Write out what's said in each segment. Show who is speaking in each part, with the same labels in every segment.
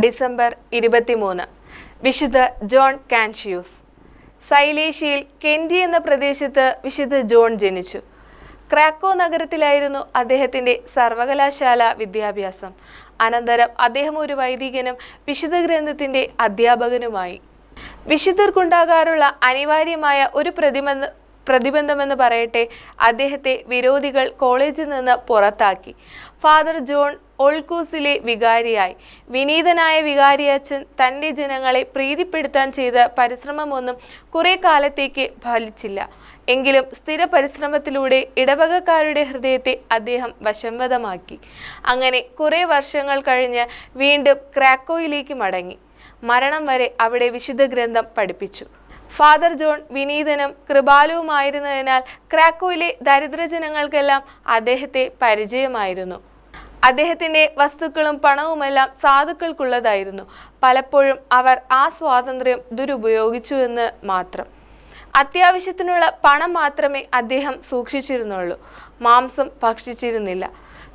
Speaker 1: December ഇരുപത്തിമൂന്ന്. വിശുദ്ധ John കാൻഷിയൂസ്. സൈലേഷ്യയിൽ കെൻഡി എന്ന പ്രദേശത്ത് വിശുദ്ധ ജോൺ ജനിച്ചു. ക്രാക്കോ നഗരത്തിലായിരുന്നു അദ്ദേഹത്തിന്റെ സർവകലാശാല വിദ്യാഭ്യാസം. അനന്തരം അദ്ദേഹം ഒരു വൈദികനും വിശുദ്ധ ഗ്രന്ഥത്തിന്റെ അധ്യാപകനുമായി. വിശുദ്ധർക്കുണ്ടാകാറുള്ള അനിവാര്യമായ ഒരു പ്രതിബന്ധ പ്രതിബന്ധമെന്ന് പറയട്ടെ അദ്ദേഹത്തെ വിരോധികൾ കോളേജിൽ നിന്ന് പുറത്താക്കി. Father John ഒൾക്കൂസിലെ വികാരിയായി. വിനീതനായ വികാരിയച്ഛൻ തന്റെ ജനങ്ങളെ പ്രീതിപ്പെടുത്താൻ ചെയ്ത പരിശ്രമമൊന്നും കുറെ കാലത്തേക്ക് ഫലിച്ചില്ല. എങ്കിലും സ്ഥിര പരിശ്രമത്തിലൂടെ ഇടവകക്കാരുടെ ഹൃദയത്തെ അദ്ദേഹം വശംവദമാക്കി അങ്ങനെ കുറേ വർഷങ്ങൾ കഴിഞ്ഞ് വീണ്ടും ക്രാക്കോയിലേക്ക് മടങ്ങി. മരണം വരെ അവിടെ വിശുദ്ധ ഗ്രന്ഥം പഠിപ്പിച്ചു. ഫാദർ ജോൺ വിനീതനും കൃപാലുവുമായിരുന്നതിനാൽ ക്രാക്കോയിലെ ദരിദ്രജനങ്ങൾക്കെല്ലാം അദ്ദേഹത്തെ പരിചയമായിരുന്നു. അദ്ദേഹത്തിന്റെ വസ്തുക്കളും പണവുമെല്ലാം സാധുക്കൾക്കുള്ളതായിരുന്നു. പലപ്പോഴും അവർ ആ സ്വാതന്ത്ര്യം ദുരുപയോഗിച്ചു എന്ന് മാത്രം. അത്യാവശ്യത്തിനുള്ള പണം മാത്രമേ അദ്ദേഹം സൂക്ഷിച്ചിരുന്നുള്ളൂ. മാംസം ഭക്ഷിച്ചിരുന്നില്ല.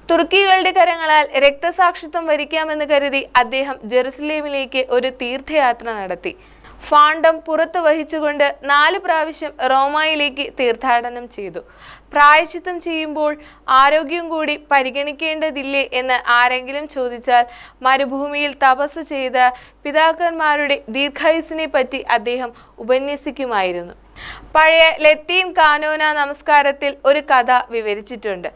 Speaker 1: തുർക്കികളുടെ കരങ്ങളാൽ രക്തസാക്ഷിത്വം വരിക്കാമെന്ന് കരുതി അദ്ദേഹം ജെറുസലേമിലേക്ക് ഒരു തീർത്ഥയാത്ര നടത്തി. ഫാണ്ടം പുറത്തു വഹിച്ചുകൊണ്ട് നാല് പ്രാവശ്യം റോമയിലേക്ക് തീർത്ഥാടനം ചെയ്തു. പ്രായശ്ചിത്തം ചെയ്യുമ്പോൾ ആരോഗ്യം കൂടി പരിഗണിക്കേണ്ടതില്ലേ എന്ന് ആരെങ്കിലും ചോദിച്ചാൽ മരുഭൂമിയിൽ തപസ് ചെയ്ത പിതാക്കന്മാരുടെ ദീർഘായുസിനെ പറ്റി അദ്ദേഹം ഉപന്യസിക്കുമായിരുന്നു. പഴയ ലത്തീൻ കാനോന നമസ്കാരത്തിൽ ഒരു കഥ വിവരിച്ചിട്ടുണ്ട്.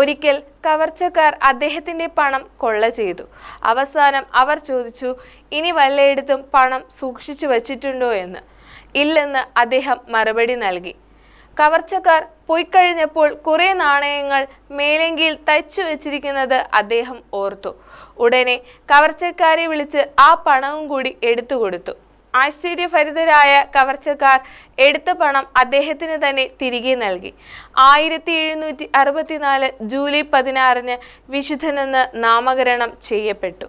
Speaker 1: ഒരിക്കൽ കവർച്ചക്കാർ അദ്ദേഹത്തിന്റെ പണം കൊള്ള ചെയ്തു. അവസാനം അവർ ചോദിച്ചു ഇനി വല്ലയിടത്തും പണം സൂക്ഷിച്ചു വച്ചിട്ടുണ്ടോ എന്ന്? ഇല്ലെന്ന് അദ്ദേഹം മറുപടി നൽകി. കവർച്ചക്കാർ പോയിക്കഴിഞ്ഞപ്പോൾ കുറേ നാണയങ്ങൾ മേലെങ്കിൽ തയ്ച്ചു വെച്ചിരിക്കുന്നത് അദ്ദേഹം ഓർത്തു. ഉടനെ കവർച്ചക്കാരെ വിളിച്ച് ആ പണവും കൂടി എടുത്തു കൊടുത്തു. ആശ്ചര്യഭരിതരായ കവർച്ചക്കാർ എടുത്ത പണം അദ്ദേഹത്തിന് തന്നെ തിരികെ നൽകി. ആയിരത്തി എഴുന്നൂറ്റി അറുപത്തിനാല് ജൂലൈ പതിനാറിന് വിശുദ്ധനെന്ന് നാമകരണം ചെയ്യപ്പെട്ടു.